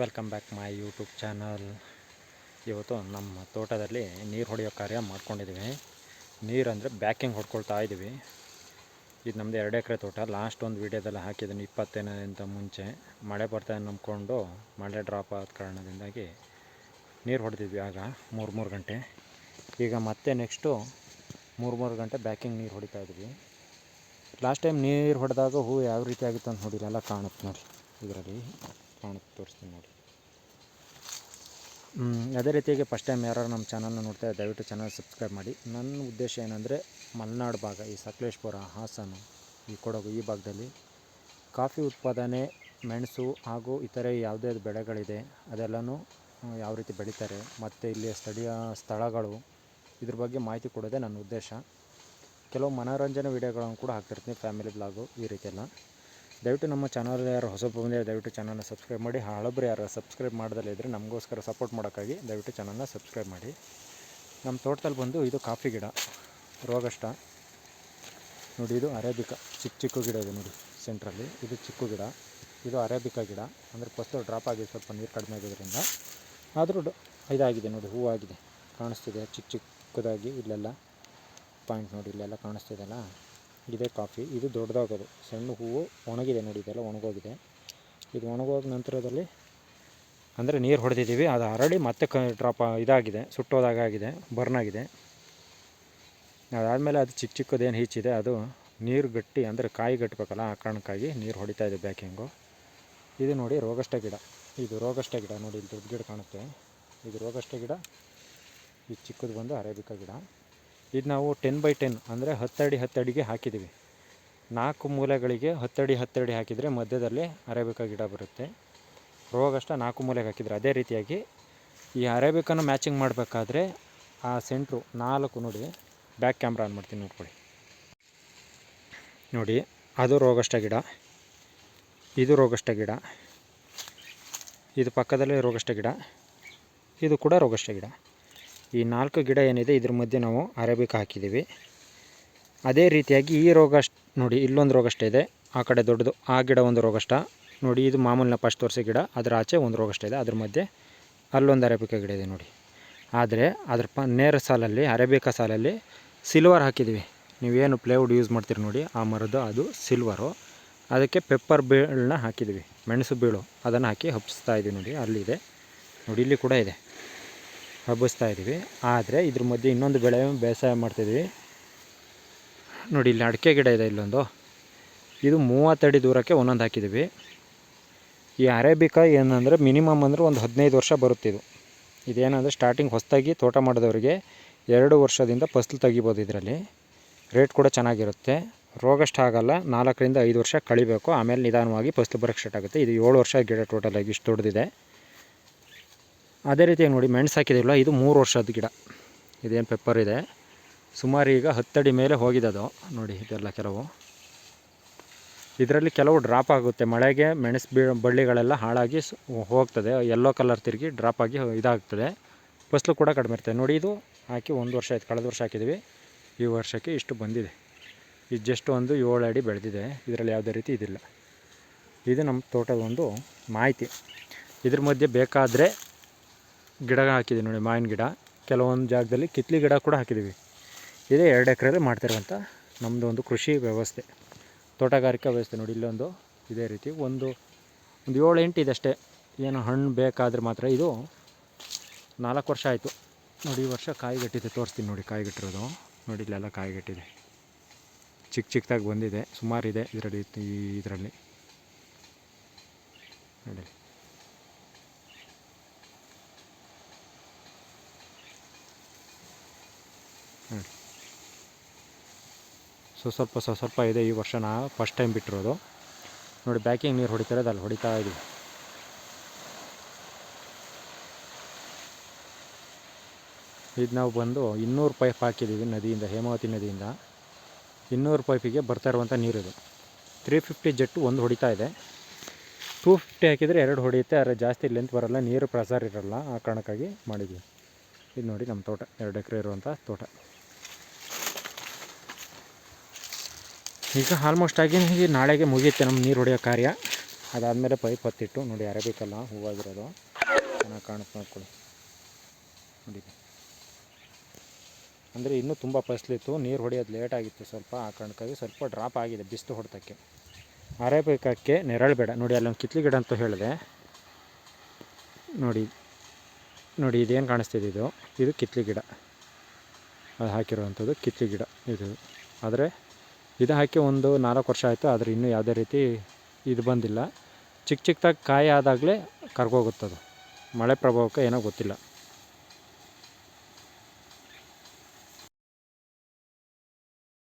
Welcome back my YouTube channel ಇವತ್ತು ನಮ್ಮ ತೋಟದಲ್ಲಿ ನೀರು ಹೊಡೆಯೋ ಕಾರ್ಯ ಮಾಡ್ಕೊಂಡಿದ್ದೀವಿ ನೀರು ಅಂದರೆ ಬ್ಯಾಕಿಂಗ್ ಹೊಡ್ಕೊಳ್ತಾ ಇದ್ದೀವಿ ಇದು ನಮ್ಮದು ಎರಡು ಎಕರೆ ತೋಟ. ಲಾಸ್ಟ್ ಒಂದು ವೀಡಿಯೋದಲ್ಲಿ ಹಾಕಿದ್ದೀನಿ ಇಪ್ಪತ್ತೇನಂತ ಮುಂಚೆ. ಮಳೆ ಬರ್ತಾ ನಂಬ್ಕೊಂಡು ಮಳೆ ಡ್ರಾಪ್ ಆದ ಕಾರಣದಿಂದಾಗಿ ನೀರು ಹೊಡೆದಿದ್ವಿ ಆಗ ಮೂರು ಮೂರು ಗಂಟೆ. ಈಗ ಮತ್ತೆ ನೆಕ್ಸ್ಟು ಮೂರು ಮೂರು ಗಂಟೆ ಬ್ಯಾಕಿಂಗ್ ನೀರು ಹೊಡಿತಾ ಇದ್ವಿ. ಲಾಸ್ಟ್ ಟೈಮ್ ನೀರು ಹೊಡೆದಾಗ ಹೂವು ಯಾವ ರೀತಿ ಆಗಿತ್ತು ಅಂತ ನೋಡಿ ಎಲ್ಲ ಕಾಣುತ್ತೆ ನೋಡಿ ಇದರಲ್ಲಿ. ಕಾಣುತ್ತೆ ತೋರಿಸ್ತೀನಿ ನೋಡಿ. ಅದೇ ರೀತಿಯಾಗಿ ಫಸ್ಟ್ ಟೈಮ್ ಯಾರು ನಮ್ಮ ಚಾನಲ್ನ ನೋಡ್ತಾ ಇದ್ದಾರೆ, ದಯವಿಟ್ಟು ಚಾನಲ್ ಸಬ್ಸ್ಕ್ರೈಬ್ ಮಾಡಿ. ನನ್ನ ಉದ್ದೇಶ ಏನಂದರೆ ಮಲೆನಾಡು ಭಾಗ ಈ ಸಕಲೇಶ್ಪುರ ಹಾಸನ ಈ ಕೊಡಗು ಈ ಭಾಗದಲ್ಲಿ ಕಾಫಿ ಉತ್ಪಾದನೆ ಮೆಣಸು ಹಾಗೂ ಇತರೆ ಯಾವುದೇ ಬೆಳೆಗಳಿದೆ ಅದೆಲ್ಲನೂ ಯಾವ ರೀತಿ ಬೆಳೀತಾರೆ ಮತ್ತು ಇಲ್ಲಿ ಸ್ಥಳೀಯ ಸ್ಥಳಗಳು ಇದ್ರ ಬಗ್ಗೆ ಮಾಹಿತಿ ಕೊಡೋದೇ ನನ್ನ ಉದ್ದೇಶ. ಕೆಲವು ಮನೋರಂಜನೆ ವೀಡಿಯೋಗಳನ್ನು ಕೂಡ ಹಾಕ್ತಿರ್ತೀನಿ ಫ್ಯಾಮಿಲಿ ಬ್ಲಾಗು ಈ ರೀತಿ ಎಲ್ಲ ದಯವಿಟ್ಟು ನಮ್ಮ ಚಾನಲ್ ಯಾರು ಹೊಸಬ್ರು ಬಂದರೆ ದಯವಿಟ್ಟು ಚಾನಲ್ನ ಸಬ್ಸ್ಕ್ರೈಬ್ ಮಾಡಿ. ಹಳಬ್ರು ಯಾರು ಸಬ್ಸ್ಕ್ರೈಬ್ ಮಾಡ್ದಲ್ಲೇ ಇದ್ದರೆ ನಮಗೋಸ್ಕರ ಸಪೋರ್ಟ್ ಮಾಡೋಕ್ಕಾಗಿ ದಯವಿಟ್ಟು ಚಾನಲ್ನ ಸಬ್ಸ್ಕ್ರೈಬ್ ಮಾಡಿ. ನಮ್ಮ ತೋಟದಲ್ಲಿ ಬಂದು ಇದು ಕಾಫಿ ಗಿಡ, ರೋಗಷ್ಟ. ನೋಡಿ, ಇದು ಅರೇಬಿಕಾ ಚಿಕ್ಕ ಚಿಕ್ಕ ಗಿಡ ಇದೆ ನೋಡಿ ಸೆಂಟ್ರಲ್ಲಿ ಇದು ಚಿಕ್ಕ ಗಿಡ, ಇದು ಅರೇಬಿಕಾ ಗಿಡ. ಅಂದರೆ ಫಸ್ಟು ಡ್ರಾಪ್ ಆಗಿದೆ, ಸ್ವಲ್ಪ ನೀರು ಕಡಿಮೆ ಆಗಿದ್ದರಿಂದ ಆದರೂ ಇದಾಗಿದೆ ನೋಡಿ ಆಗಿದೆ, ಕಾಣಿಸ್ತಿದೆ. ಚಿಕ್ಕ ಚಿಕ್ಕದಾಗಿ ಇಲ್ಲೆಲ್ಲ ಪಾಯಿಂಟ್ ನೋಡಿ, ಇಲ್ಲೆಲ್ಲ ಕಾಣಿಸ್ತಿದೆಯಲ್ಲ ಇದೇ ಕಾಫಿ. ಇದು ದೊಡ್ಡದಾಗೋದು. ಸಣ್ಣ ಹೂವು ಒಣಗಿದೆ ನೋಡಿ, ಇದೆಲ್ಲ ಒಣಗೋಗಿದೆ. ಇದು ಒಣಗೋದ ನಂತರದಲ್ಲಿ ಅಂದರೆ ನೀರು ಹೊಡೆದಿದ್ದೀವಿ. ಅದು ಹರಡಿ ಮತ್ತೆ ಕ ಡ್ರಾಪ್ ಇದಾಗಿದೆ ಸುಟ್ಟೋದಾಗಿದೆ ಬರ್ನ್ ಆಗಿದೆ. ಅದಾದಮೇಲೆ ಅದು ಚಿಕ್ಕ ಚಿಕ್ಕದೇನು ಹೀಚಿದೆ ಅದು ನೀರು ಗಟ್ಟಿ ಅಂದರೆ ಕಾಯಿ ಗಟ್ಟಬೇಕಲ್ಲ ಆ ಕಾರಣಕ್ಕಾಗಿ ನೀರು ಹೊಡಿತಾ ಇದೆ ಬ್ಯಾಕಿಂಗು ಇದು ನೋಡಿ ರೋಗಷ್ಟ ಗಿಡ. ಇದು ರೋಗಷ್ಟ ಗಿಡ ನೋಡಿ, ಇಲ್ಲಿ ದೊಡ್ಡ ಗಿಡ ಕಾಣುತ್ತೆ. ಇದು ರೋಗಷ್ಟ ಗಿಡ. ಇದು ಚಿಕ್ಕದು ಬಂದು ಅರೇಬಿಕಾ ಗಿಡ. ಇದು ನಾವು ಟೆನ್ ಬೈ ಟೆನ್ ಅಂದರೆ ಹತ್ತಡಿ ಹತ್ತಡಿಗೆ ಹಾಕಿದ್ದೀವಿ. ನಾಲ್ಕು ಮೂಲೆಗಳಿಗೆ ಹತ್ತಡಿ ಹತ್ತಡಿ ಹಾಕಿದರೆ ಮಧ್ಯದಲ್ಲಿ ಅರೇಬಿಕಾ ಗಿಡ ಬರುತ್ತೆ. ರೋಗಷ್ಟ ನಾಲ್ಕು ಮೂಲೆಗೆ ಹಾಕಿದರೆ ಅದೇ ರೀತಿಯಾಗಿ ಈ ಅರೇಬಿಕಾನ ಮ್ಯಾಚಿಂಗ್ ಮಾಡಬೇಕಾದ್ರೆ ಆ ಸೆಂಟ್ರು ನಾಲ್ಕು ನೋಡಿ ಬ್ಯಾಕ್ ಕ್ಯಾಮ್ರಾ ಆನ್ ಮಾಡ್ತೀನಿ ನೋಡ್ಕೊಳ್ಳಿ. ನೋಡಿ, ಅದು ರೋಗಷ್ಟ ಗಿಡ, ಇದು ರೋಗಷ್ಟ ಗಿಡ, ಇದು ಪಕ್ಕದಲ್ಲೇ ರೋಗಷ್ಟ ಗಿಡ, ಇದು ಕೂಡ ರೋಗಷ್ಟ ಗಿಡ. ಈ ನಾಲ್ಕು ಗಿಡ ಏನಿದೆ, ಇದ್ರ ಮಧ್ಯೆ ನಾವು ಅರೇಬಿಕಾ ಹಾಕಿದ್ದೀವಿ. ಅದೇ ರೀತಿಯಾಗಿ ಈ ರೋಗಷ್ಟ ನೋಡಿ, ಇಲ್ಲೊಂದು ರೋಗಷ್ಟ ಇದೆ. ಆ ಕಡೆ ದೊಡ್ಡದು, ಆ ಗಿಡ ಒಂದು ರೋಗಷ್ಟ ನೋಡಿ, ಇದು ಮಾಮೂಲಿನ ಫಸ್ಟ್ ವರ್ಷ ಗಿಡ, ಅದರ ಆಚೆ ಒಂದು ರೋಗಷ್ಟ ಇದೆ. ಅದ್ರ ಮಧ್ಯೆ ಅಲ್ಲೊಂದು ಅರೇಬಿಕಾ ಗಿಡ ಇದೆ, ನೋಡಿ. ಆದರೆ, ಅದ್ರ ಪ, ನೇರ ಸಾಲಲ್ಲಿ, ಅರೇಬಿಕಾ ಸಾಲಲ್ಲಿ ಸಿಲ್ವರ್ ಹಾಕಿದ್ದೀವಿ. ನೀವೇನು ಪ್ಲೇವುಡ್ ಯೂಸ್ ಮಾಡ್ತೀರಿ ನೋಡಿ, ಆ ಮರದ್ದು ಅದು ಸಿಲ್ವರು, ಅದಕ್ಕೆ ಪೆಪ್ಪರ್ ಬೀಳನ್ನ ಹಾಕಿದ್ದೀವಿ. ಮೆಣಸು ಬೀಳು, ಅದನ್ನು ಹಾಕಿ ಹಬ್ಬಿಸ್ತಾ ಇದ್ದೀವಿ ನೋಡಿ, ಅಲ್ಲಿದೆ. ನೋಡಿ, ಇಲ್ಲಿ ಕೂಡ ಇದೆ. ಹಬ್ಬಿಸ್ತಾ ಇದ್ದೀವಿ. ಆದರೆ ಇದ್ರ ಮಧ್ಯೆ ಇನ್ನೊಂದು ಬೆಳೆ ಬೇಸಾಯ ಮಾಡ್ತಿದ್ದೀವಿ. ನೋಡಿ, ಇಲ್ಲಿ ಅಡಿಕೆ ಗಿಡ ಇದೆ ಇಲ್ಲೊಂದು. ಇದು ಮೂವತ್ತಡಿ ದೂರಕ್ಕೆ ಒಂದೊಂದು ಹಾಕಿದ್ದೀವಿ. ಈ ಅರೇಬಿಕಾ ಏನಂದರೆ ಮಿನಿಮಮ್ ಅಂದರೆ ಒಂದು ಹದಿನೈದು ವರ್ಷ ಬರುತ್ತೆ ಇದು. ಇದೇನಂದರೆ ಸ್ಟಾರ್ಟಿಂಗ್ ಹೊಸದಾಗಿ ತೋಟ ಮಾಡಿದವರಿಗೆ ಎರಡು ವರ್ಷದಿಂದ ಫಸ್ಲು ತೆಗಿಬೋದು ಇದರಲ್ಲಿ. ರೇಟ್ ಕೂಡ ಚೆನ್ನಾಗಿರುತ್ತೆ. ರೋಗಷ್ಟು ಆಗಲ್ಲ, ನಾಲ್ಕರಿಂದ ಐದು ವರ್ಷ ಕಳಿಬೇಕು. ಆಮೇಲೆ ನಿಧಾನವಾಗಿ ಫಸ್ಲು ಬರೋಕ್ಕೆ ಸ್ಟಾರ್ಟ್ ಆಗುತ್ತೆ. ಇದು ಏಳು ವರ್ಷ ಗಿಡ ಟೋಟಲಾಗಿ ಇಷ್ಟು ದೊಡ್ಡದಿದೆ. ಅದೇ ರೀತಿ ನೋಡಿ, ಮೆಣಸು ಹಾಕಿದಿಲ್ಲ ಇದು ಮೂರು ವರ್ಷದ ಗಿಡ. ಇದೇನು ಪೆಪ್ಪರ್ ಇದೆ. ಸುಮಾರು ಈಗ ಹತ್ತಡಿ ಮೇಲೆ ಹೋಗಿದೆ ಅದು ನೋಡಿ, ಇದೆಲ್ಲ ಕೆಲವು. ಇದರಲ್ಲಿ ಕೆಲವು ಡ್ರಾಪ್ ಆಗುತ್ತೆ. ಮಳೆಗೆ ಮೆಣಸು ಬೀ ಬಳ್ಳಿಗಳೆಲ್ಲ ಹಾಳಾಗಿ ಹೋಗ್ತದೆ. ಯೆಲ್ಲೋ ಕಲರ್ ತಿರುಗಿ ಡ್ರಾಪ್ ಆಗಿ ಇದಾಗ್ತದೆ. ಫಸಲು ಕೂಡ ಕಡಿಮೆ ಇರ್ತದೆ. ನೋಡಿ, ಇದು ಹಾಕಿ ಒಂದು ವರ್ಷ ಆಯ್ತು. ಕಳೆದ ವರ್ಷ ಹಾಕಿದ್ದೀವಿ ಈ ವರ್ಷಕ್ಕೆ ಇಷ್ಟು ಬಂದಿದೆ. ಇದು ಜಸ್ಟ್ ಒಂದು ಏಳು ಅಡಿ ಬೆಳೆದಿದೆ. ಇದರಲ್ಲಿ ಯಾವುದೇ ರೀತಿ ಇದಿಲ್ಲ. ಇದು ನಮ್ಮ ತೋಟದ ಒಂದು ಮಾಹಿತಿ. ಇದ್ರ ಮಧ್ಯೆ ಬೇಕಾದರೆ ಗಿಡ ಹಾಕಿದ್ದೀವಿ ನೋಡಿ, ಮಾವಿನ ಗಿಡ. ಕೆಲವೊಂದು ಜಾಗದಲ್ಲಿ ಕಿತ್ಲಿ ಗಿಡ ಕೂಡ ಹಾಕಿದ್ದೀವಿ ಇದೇ ಎರಡು ಎಕರೆಯಲ್ಲಿ ಮಾಡ್ತಿರುವಂಥ ನಮ್ಮದು ಒಂದು ಕೃಷಿ ವ್ಯವಸ್ಥೆ. ತೋಟಗಾರಿಕಾ ವ್ಯವಸ್ಥೆ ನೋಡಿ, ಇಲ್ಲೊಂದು ಇದೇ ರೀತಿ. ಒಂದು ಒಂದು ಏಳು ಎಂಟು ಇದೆ ಅಷ್ಟೇ. ಏನು ಹಣ್ಣು ಬೇಕಾದರೆ ಮಾತ್ರ ಇದು ನಾಲ್ಕು ವರ್ಷ ಆಯಿತು. ನೋಡಿ, ಈ ವರ್ಷ ಕಾಯಿಗಟ್ಟಿದೆ, ತೋರಿಸ್ತೀನಿ ನೋಡಿ ಕಾಯಿ ಕಾಯಿಗಟ್ಟಿರೋದು. ನೋಡಿ, ಇಲ್ಲೆಲ್ಲ ಕಾಯಿಗಟ್ಟಿದೆ. ಚಿಕ್ಕ ಚಿಕ್ಕದಾಗಿ ಬಂದಿದೆ ಸುಮಾರಿದೆ ಇದರಲ್ಲಿ ಈ ಇದರಲ್ಲಿ. ನೋಡಿ. ಸೊ ಸ್ವಲ್ಪ ಸ್ವಲ್ಪ ಸ್ವಲ್ಪ ಇದೆ ಈ ವರ್ಷ ನಾ ಫಸ್ಟ್ ಟೈಮ್ ಬಿಟ್ಟಿರೋದು. ನೋಡಿ ಬ್ಯಾಕಿಂಗ್ ನೀರು ಹೊಡಿತಾರೆ ಅಲ್ಲಿ ಹೊಡಿತಾ ಇದ್ದೀವಿ ಇದು ನಾವು ಬಂದು ಇನ್ನೂರು ಪೈಪ್ ಹಾಕಿದ್ದೀವಿ ನದಿಯಿಂದ, ಹೇಮಾವತಿ ನದಿಯಿಂದ. ಇನ್ನೂರು ಪೈಪಿಗೆ ಬರ್ತಾ ಇರುವಂಥ ನೀರಿದು ತ್ರೀ ಫಿಫ್ಟಿ ಜೆಟ್ಟು ಒಂದು ಹೊಡಿತಾ ಇದೆ. ಟೂ ಫಿಫ್ಟಿ ಹಾಕಿದರೆ ಎರಡು ಹೊಡೆಯುತ್ತೆ, ಆದರೆ ಜಾಸ್ತಿ ಲೆಂತ್ ಬರೋಲ್ಲ, ನೀರು ಪ್ರಸಾರ ಇರೋಲ್ಲ ಆ ಕಾರಣಕ್ಕಾಗಿ ಮಾಡಿದ್ದೀವಿ. ಇದು ನೋಡಿ ನಮ್ಮ ತೋಟ, ಎರಡು ಎಕರೆ ಇರುವಂಥ ತೋಟ. ಈಗ ಆಲ್ಮೋಸ್ಟ್ ಆಗಿ ನಾಳೆಗೆ ಮುಗಿಯುತ್ತೆ ನಮ್ಮ ನೀರು ಹೊಡೆಯೋ ಕಾರ್ಯ. ಅದಾದಮೇಲೆ ಪೈಪ್ ಹತ್ತಿಟ್ಟು ನೋಡಿ ಅರೇಬಿಕಲ್ಲ ಹೂವಾಗಿರೋದು ಚೆನ್ನಾಗಿ ಕಾಣುತ್ತೆ ನೋಡ್ಕೊಳ್ಳಿ ನೋಡಿ. ಅಂದರೆ ಇನ್ನೂ ತುಂಬ ಫಸ್ಲಿತ್ತು, ನೀರು ಹೊಡೆಯೋದು ಲೇಟ್ ಆಗಿತ್ತು ಸ್ವಲ್ಪ, ಆ ಕಾರಣಕ್ಕಾಗಿ ಸ್ವಲ್ಪ ಡ್ರಾಪ್ ಆಗಿದೆ ಬಿಸಿಲು ಹೊಡೆತಕ್ಕೆ. ಅರೇಬಿಕಕ್ಕೆ ನೆರಳು ಬೇಡ. ನೋಡಿ ಅಲ್ಲೊಂದು ಕಿತ್ಲಿ ಗಿಡ ಅಂತ ಹೇಳಿದೆ. ನೋಡಿ. ನೋಡಿ, ಇದೇನು ಕಾಣಿಸ್ತಿದೆ ಇದು? ಇದು ಕಿತ್ಲಿ ಗಿಡ. ಅದು ಹಾಕಿರುವಂಥದ್ದು ಕಿತ್ಲಿ ಗಿಡ. ಇದು. ಆದರೆ ಇದು ಹಾಕಿ ಒಂದು ನಾಲ್ಕು ವರ್ಷ ಆಯಿತು, ಆದರೆ ಇನ್ನೂ ಯಾವುದೇ ರೀತಿ ಇದು ಬಂದಿಲ್ಲ. ಚಿಕ್ಕ ಚಿಕ್ಕದಾಗಿ ಕಾಯಿ ಆದಾಗಲೇ ಕರ್ಗೋಗುತ್ತದು. ಮಳೆ ಪ್ರಭಾವಕ್ಕೆ ಏನೋ ಗೊತ್ತಿಲ್ಲ.